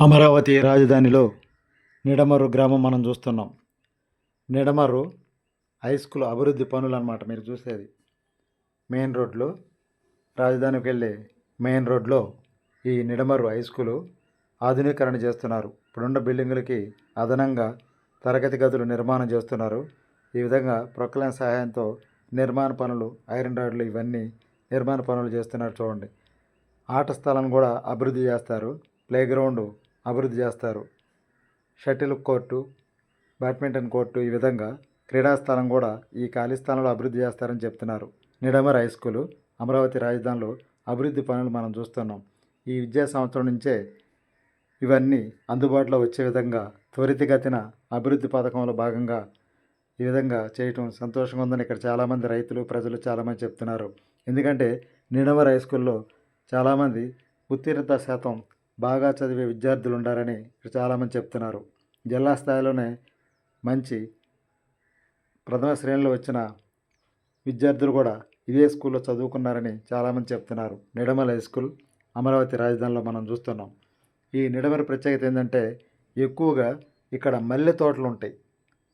అమరావతి రాజధానిలో నిడమరు గ్రామం మనం చూస్తున్నాం. నిడమరు హై స్కూల్ అభివృద్ధి పనులు అనమాట మీరు చూసేది. మెయిన్ రోడ్లో రాజధానికి వెళ్ళే మెయిన్ రోడ్లో ఈ నిడమరు హై స్కూలు ఆధునీకరణ చేస్తున్నారు. ఇప్పుడున్న బిల్డింగులకి అదనంగా తరగతి గదులు నిర్మాణం చేస్తున్నారు. ఈ విధంగా ప్రొక్లైన్ సహాయంతో నిర్మాణ పనులు ఐరన్ రాడ్లు ఇవన్నీ నిర్మాణ పనులు చేస్తున్నారు చూడండి. ఆట స్థలం కూడా అభివృద్ధి చేస్తారు. ప్లేగ్రౌండ్ అభివృద్ధి చేస్తారు. షటిల్ కోర్టు బ్యాడ్మింటన్ కోర్టు ఈ విధంగా క్రీడా స్థలం కూడా ఈ ఖాళీ స్థలంలో అభివృద్ధి చేస్తారని చెప్తున్నారు. నిడమర్ హై స్కూలు అమరావతి రాజధానిలో అభివృద్ధి పనులు మనం చూస్తున్నాం. ఈ విద్యా సంవత్సరం నుంచే ఇవన్నీ అందుబాటులో వచ్చే విధంగా త్వరితగతిన అభివృద్ధి పథకంలో భాగంగా ఈ విధంగా చేయటం సంతోషంగా ఉందని ఇక్కడ చాలామంది రైతులు ప్రజలు చాలామంది చెప్తున్నారు. ఎందుకంటే నిడమర్ హై స్కూల్లో చాలామంది ఉత్తీర్ణత శాతం బాగా చదివే విద్యార్థులు ఉండారని చాలామంది చెప్తున్నారు. జిల్లా స్థాయిలోనే మంచి ప్రథమ శ్రేణిలో వచ్చిన విద్యార్థులు కూడా ఇదే స్కూల్లో చదువుకున్నారని చాలామంది చెప్తున్నారు. నిడమల హై స్కూల్ అమరావతి రాజధానిలో మనం చూస్తున్నాం. ఈ నిడమల ప్రత్యేకత ఏంటంటే ఎక్కువగా ఇక్కడ మల్లె తోటలు ఉంటాయి.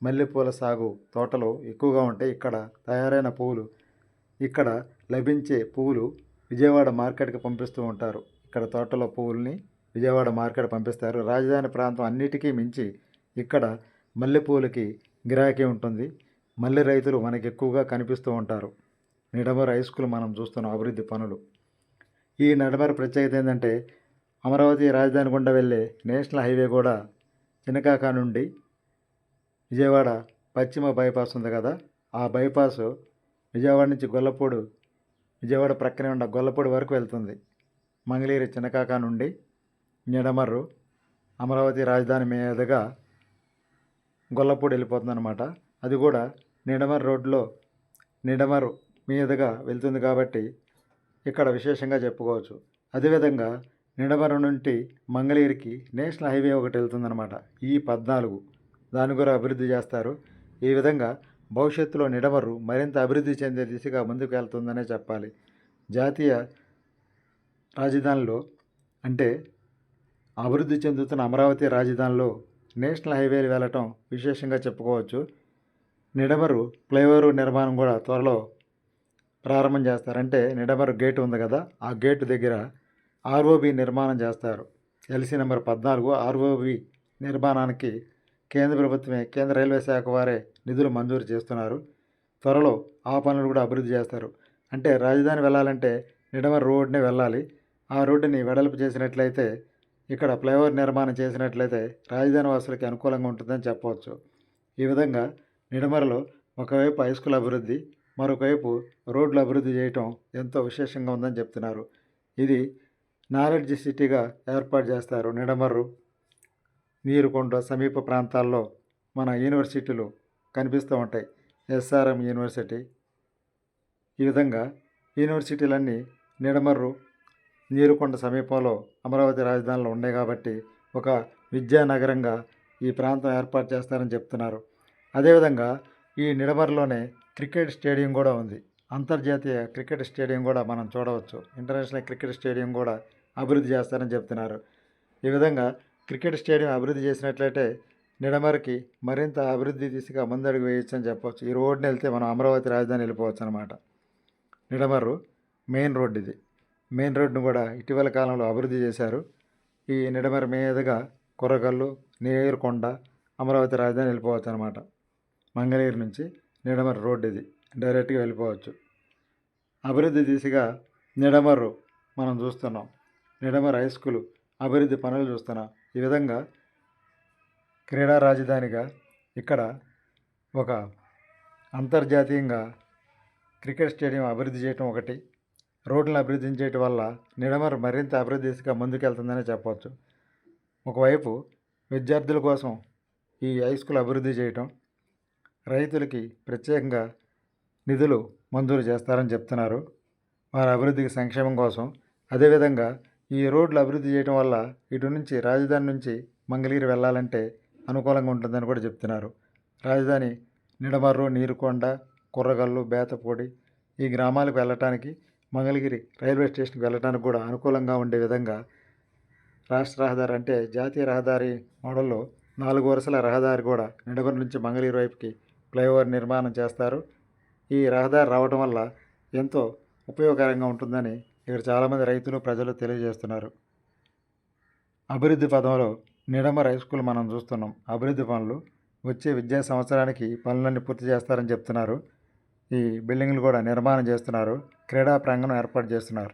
మల్లెపూల సాగు తోటలు ఎక్కువగా ఉంటాయి ఇక్కడ తయారైన పువ్వులు ఇక్కడ లభించే పువ్వులు విజయవాడ మార్కెట్కి పంపిస్తూ ఉంటారు. ఇక్కడ తోటలో పువ్వుల్ని విజయవాడ మార్కెట్ పంపిస్తారు. రాజధాని ప్రాంతం అన్నిటికీ మించి ఇక్కడ మల్లెపూలకి గిరాకీ ఉంటుంది. మల్లె రైతులు మనకి ఎక్కువగా కనిపిస్తూ ఉంటారు. నిడమర్ హై స్కూల్ మనం చూస్తున్న అభివృద్ధి పనులు. ఈ నడమర ప్రత్యేకత ఏంటంటే అమరావతి రాజధాని గుండా వెళ్ళే నేషనల్ హైవే కూడా చినకాక నుండి విజయవాడ పశ్చిమ బైపాస్ ఉంది కదా. ఆ బైపాస్ విజయవాడ నుంచి గొల్లపూడు విజయవాడ ప్రక్కనే ఉన్న గొల్లపూడి వరకు వెళ్తుంది. మంగళగిరి చినకాక నుండి నిడమర్రు అమరావతి రాజధాని మీదుగా గొల్లపూడి వెళ్ళిపోతుంది అనమాట అది కూడా నిడమర్ రోడ్లో నిడమర్ మీదుగా వెళ్తుంది కాబట్టి ఇక్కడ విశేషంగా చెప్పుకోవచ్చు. అదేవిధంగా నిడమరు నుండి మంగళగిరికి నేషనల్ హైవే ఒకటి వెళ్తుందన్నమాట. ఈ పద్నాలుగు. దాని కూడా అభివృద్ధి చేస్తారు. ఈ విధంగా భవిష్యత్తులో నిడమరు మరింత అభివృద్ధి చెందే దిశగా ముందుకు వెళ్తుందనే చెప్పాలి. జాతీయ రాజధానిలో అంటే అభివృద్ధి చెందుతున్న అమరావతి రాజధానిలో నేషనల్ హైవేలు వెళ్ళటం విశేషంగా చెప్పుకోవచ్చు. నిడమరు ఫ్లైఓవర్ నిర్మాణం కూడా త్వరలో ప్రారంభం చేస్తారు. అంటే నిడమరు గేట్ ఉంది కదా ఆ గేటు దగ్గర ఆర్ఓబి నిర్మాణం చేస్తారు. ఎల్సీ నెంబర్ పద్నాలుగు ఆర్ఓబి నిర్మాణానికి కేంద్ర ప్రభుత్వమే కేంద్ర రైల్వే శాఖ వారే నిధులు మంజూరు చేస్తున్నారు. త్వరలో ఆ పనులు కూడా అభివృద్ధి చేస్తారు. అంటే రాజధాని వెళ్ళాలంటే నిడమర రోడ్నే వెళ్ళాలి ఆ రోడ్డుని వెడల్పు చేసినట్లయితే ఇక్కడ ఫ్లైఓవర్ నిర్మాణం చేసినట్లయితే రాజధాని వాసులకి అనుకూలంగా ఉంటుందని చెప్పవచ్చు. ఈ విధంగా నిడమరలో ఒకవైపు హై స్కూల్ అభివృద్ధి మరొకవైపు రోడ్లు అభివృద్ధి చేయటం ఎంతో విశేషంగా ఉందని చెప్తున్నారు. ఇది నాలెడ్జ్ సిటీగా ఏర్పాటు చేస్తారు నిడమర్రు. నీరుకొండ సమీప ప్రాంతాల్లో మన యూనివర్సిటీలు కనిపిస్తూ ఉంటాయి. SRM university. ఈ విధంగా యూనివర్సిటీలన్నీ నిడమర్రు నీరుకొండ సమీపంలో అమరావతి రాజధానిలో ఉన్నాయి కాబట్టి ఒక విద్యానగరంగా ఈ ప్రాంతం ఏర్పాటు చేస్తారని చెప్తున్నారు. అదేవిధంగా ఈ నిడమర్లోనే క్రికెట్ స్టేడియం కూడా ఉంది. అంతర్జాతీయ క్రికెట్ స్టేడియం కూడా మనం చూడవచ్చు. ఇంటర్నేషనల్ క్రికెట్ స్టేడియం కూడా అభివృద్ధి చేస్తారని చెప్తున్నారు. ఈ విధంగా క్రికెట్ స్టేడియం అభివృద్ధి చేసినట్లయితే నిడమరికి మరింత అభివృద్ధి దిశగా ముందడుగు వేయొచ్చు అని చెప్పవచ్చు ఈ రోడ్ని వెళ్తే మనం అమరావతి రాజధాని వెళ్ళిపోవచ్చు అనమాట నిడమర్రు మెయిన్ రోడ్ ఇది. మెయిన్ రోడ్ను కూడా ఇటీవల కాలంలో అభివృద్ధి చేశారు. ఈ నిడమర మీదుగా కొర్రకల్లు నేరుకొండ అమరావతి రాజధాని వెళ్ళిపోవచ్చు అనమాట మంగళగిరి నుంచి నిడమర రోడ్ ఇది. డైరెక్ట్గా వెళ్ళిపోవచ్చు. అభివృద్ధి దిశగా నిడమర్రు మనం చూస్తున్నాం. నిడమర్ హై స్కూల్ అభివృద్ధి పనులు చూస్తున్నాం. ఈ విధంగా క్రీడా రాజధానిగా ఇక్కడ ఒక అంతర్జాతీయంగా క్రికెట్ స్టేడియం అభివృద్ధి చేయటం ఒకటి రోడ్లను అభివృద్ధి చేయటం వల్ల నిడమర్ మరింత అభివృద్ధి దిశగా ముందుకెళ్తుందనే చెప్పవచ్చు ఒకవైపు విద్యార్థుల కోసం ఈ హై స్కూల్ అభివృద్ధి చేయటం రైతులకి ప్రత్యేకంగా నిధులు మంజూరు చేస్తారని చెప్తున్నారు. వారి అభివృద్ధికి సంక్షేమం కోసం అదేవిధంగా ఈ రోడ్లు అభివృద్ధి చేయడం వల్ల ఇటు నుంచి రాజధాని నుంచి మంగళగిరి వెళ్ళాలంటే అనుకూలంగా ఉంటుందని కూడా చెప్తున్నారు. రాజధాని నిడమర్రు నీరుకొండ కుర్రగల్లు బేతపూడి ఈ గ్రామాలకు వెళ్ళటానికి మంగళగిరి రైల్వే స్టేషన్కి వెళ్ళటానికి కూడా అనుకూలంగా ఉండే విధంగా రాష్ట్ర రహదారి అంటే జాతీయ రహదారి మోడల్లో నాలుగు వరుసల రహదారి కూడా నిడగొండ నుంచి మంగళగిరి వైపుకి ఫ్లైఓవర్ నిర్మాణం చేస్తారు. ఈ రహదారి రావడం వల్ల ఎంతో ఉపయోగకరంగా ఉంటుందని ఇక్కడ చాలామంది రైతులు ప్రజలు తెలియజేస్తున్నారు. అభివృద్ధి పదంలో నిడమర్ హై స్కూల్ మనం చూస్తున్నాం. అభివృద్ధి పనులు వచ్చే విద్యా సంవత్సరానికి పనులన్నీ పూర్తి చేస్తారని చెప్తున్నారు. ఈ బిల్డింగ్లు కూడా నిర్మాణం చేస్తున్నారు. క్రీడా ప్రాంగణం ఏర్పాటు చేస్తున్నారు.